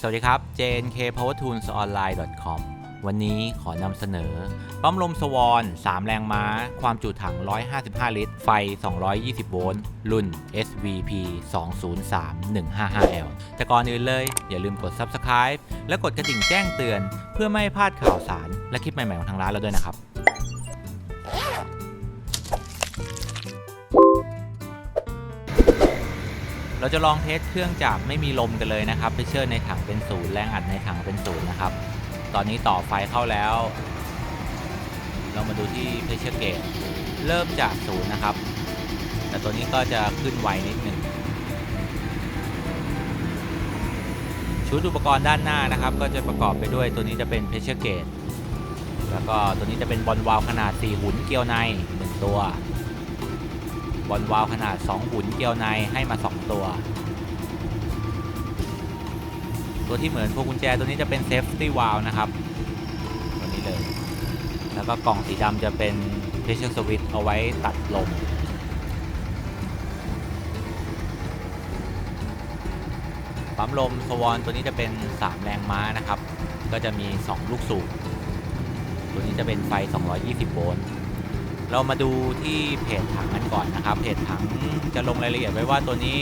สวัสดีครับ JNK Power Tools Online com วันนี้ขอนำเสนอ ปั๊มลมสวอน 3 แรงม้า ความจุถัง 155 ลิตร ไฟ 220 โวลต์ รุ่น SVP 203155L แต่ก่อนอื่นเลย อย่าลืมกด Subscribe และกดกระดิ่งแจ้งเตือน เพื่อไม่ให้พลาดข่าวสารและคลิปใหม่ ๆ ของทางร้านเราด้วยนะครับ เราจะลองเทสเครื่องจากไม่มีลมกันเลยนะครับเพชเชอร์ในถังเป็นศูนย์แรงอัดในถังเป็นศูนย์นะครับ ตอนนี้ต่อไฟเข้าแล้ว เรามาดูที่เพชเชอร์เกจเริ่มจากศูนย์นะครับ แต่ตัวนี้ก็จะขึ้นไวนิดหนึ่งชุดอุปกรณ์ด้านหน้านะครับ ก็จะประกอบไปด้วยตัวนี้จะเป็นเพชเชอร์เกจแล้วก็ตัวนี้จะเป็นบอลวาลขนาด 4 หุ่นเกลียวใน 1 ตัว บอลวาล์วขนาด 2 หุ่นเกลียวในให้มา 2 ตัว ตัวที่เหมือนพวงกุญแจตัวนี้จะเป็นเซฟตี้วาลนะครับ ตัวนี้เลย แล้วก็กล่องสีดำจะเป็น pressure switch เอาไว้ตัดลมปั๊มลมสวอนตัวนี้จะเป็น 3 แรงม้านะครับ ก็จะมี 2 ลูกสูบตัวนี้จะเป็นไฟ 220 โวลต์ เรามาดูที่เพจถังกันก่อนนะครับ เพจถังจะลงรายละเอียดไว้ว่าตัวนี้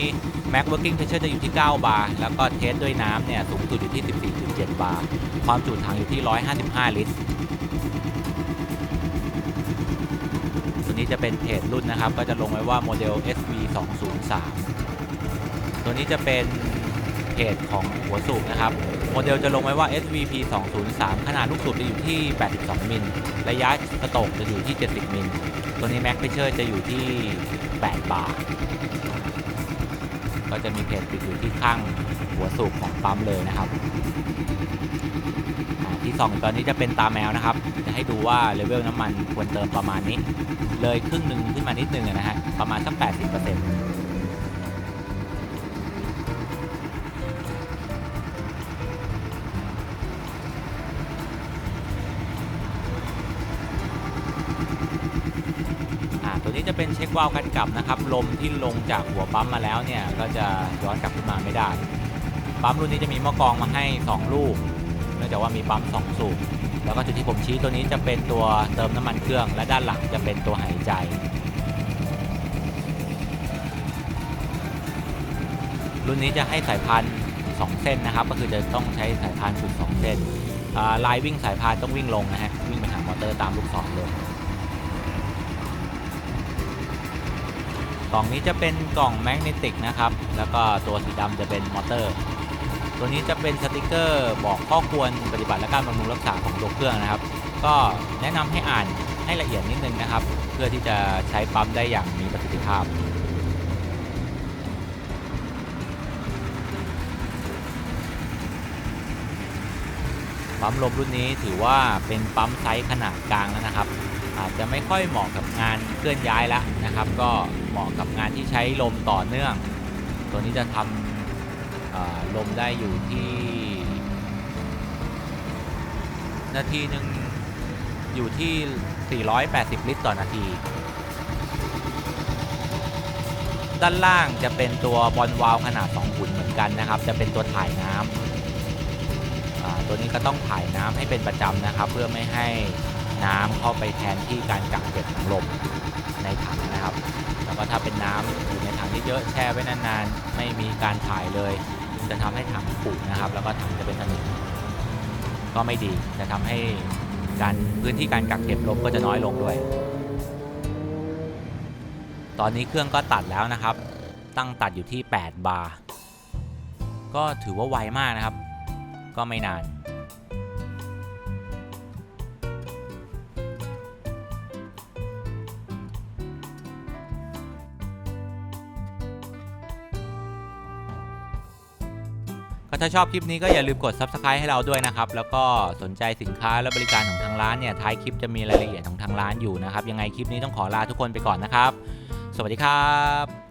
Max Working Pressure จะอยู่ที่ 9 บาร์ แล้วก็เทสด้วยน้ำเนี่ยสูงสุดอยู่ที่ 14.7 บาร์ ความจุถังอยู่ที่ 155 ลิตร ตัวนี้จะเป็นเพจรุ่นนะครับ ก็จะลงไว้ว่าโมเดล SV 203ตัวนี้จะเป็น เพจของหัวสูบนะครับ โมเดลจะลงไว้ว่า SVP 203ขนาดลูกสูบจะอยู่ที่ 82 มิล ระยะสโตกจะอยู่ที่ 70 มิล ตัวนี้ Max Pressure จะอยู่ที่ 8 บาร์ก็จะมีเพจติดอยู่ที่ข้างหัวสูบของปั๊มเลยนะครับ ที่สองตอนนี้จะเป็นตาแมวนะครับ จะให้ดูว่าเลเวลน้ำมันควรเติมประมาณนี้ เลยครึ่งหนึ่งขึ้นมานิดนึงนะฮะ ประมาณสัก 80%อ่ นี้จะเป็นเช็ควาล์วกันกลับนะครับ ลมที่ลงจากหัวปั๊มมาแล้วเนี่ยก็จะย้อนกลับขึ้นมาไม่ได้ ปั๊มรุ่นนี้จะมีหม้อกรองมาให้ 2 ลูก เนื่องจากว่ามีปั๊ม2สูบ แล้วก็จุดที่ผมชี้ตัวนี้จะเป็นตัวเติมน้ำมันเครื่อง และด้านหลังจะเป็นตัวหายใจรุ่นนี้จะให้สายพาน2เส้นนะครับ ก็คือจะต้องใช้สายพานสุด2เส้นลายวิ่งสายพานต้องวิ่งลงนะฮะ วิ่งไปหามอเตอร์ตามลูกศรเลย กล่องนี้จะเป็นกล่องแมกเนติกนะครับ แล้วก็ตัวสีดำจะเป็นมอเตอร์ ตัวนี้จะเป็นสติกเกอร์บอกข้อควรปฏิบัติและการบำรุงรักษาของตัวเครื่องนะครับ ก็แนะนำให้อ่านให้ละเอียดนิดนึงนะครับ เพื่อที่จะใช้ปั๊มได้อย่างมีประสิทธิภาพปั๊มลมรุ่นนี้ถือว่าเป็นปั๊มไซส์ขนาดกลางแล้วนะครับ อาจจะไม่ค่อยเหมาะกับงานเคลื่อนย้ายแล้วนะครับ ก็เหมาะกับงานที่ใช้ลมต่อเนื่อง ตัวนี้จะทำลมได้อยู่ที่ นาทีหนึ่งอยู่ที่ 480 ลิตรต่อนาที ด้านล่างจะเป็นตัวบอลวาล์วขนาด 2 หุ่นเหมือนกันนะครับ จะเป็นตัวถ่ายน้ำตัวนี้ก็ต้องถ่ายน้ำให้เป็นประจำนะครับ เพื่อไม่ให้ น้ำเข้าไปแทนที่การกักเก็บของลมในถังนะครับ แล้วก็ถ้าเป็นน้ำอยู่ในถังที่เยอะแช่ไว้นานๆ ไม่มีการถ่ายเลย จะทำให้ถังผุนะครับ แล้วก็ถังจะเป็นสนิมก็ไม่ดีจะทำให้การพื้นที่การกักเก็บลมก็จะน้อยลงด้วย ตอนนี้เครื่องก็ตัดแล้วนะครับ ตั้งตัดอยู่ที่ 8 บาร์ ก็ถือว่าไวมากนะครับ ก็ไม่นาน ก็ถ้าชอบคลิปนี้ก็อย่าลืมกด Subscribe ให้เราด้วยนะครับ แล้วก็สนใจสินค้าและบริการของทางร้านเนี่ยท้ายคลิปจะมีรายละเอียดของทางร้านอยู่นะครับ ยังไงคลิปนี้ต้องขอลาทุกคนไปก่อนนะครับ สวัสดีครับ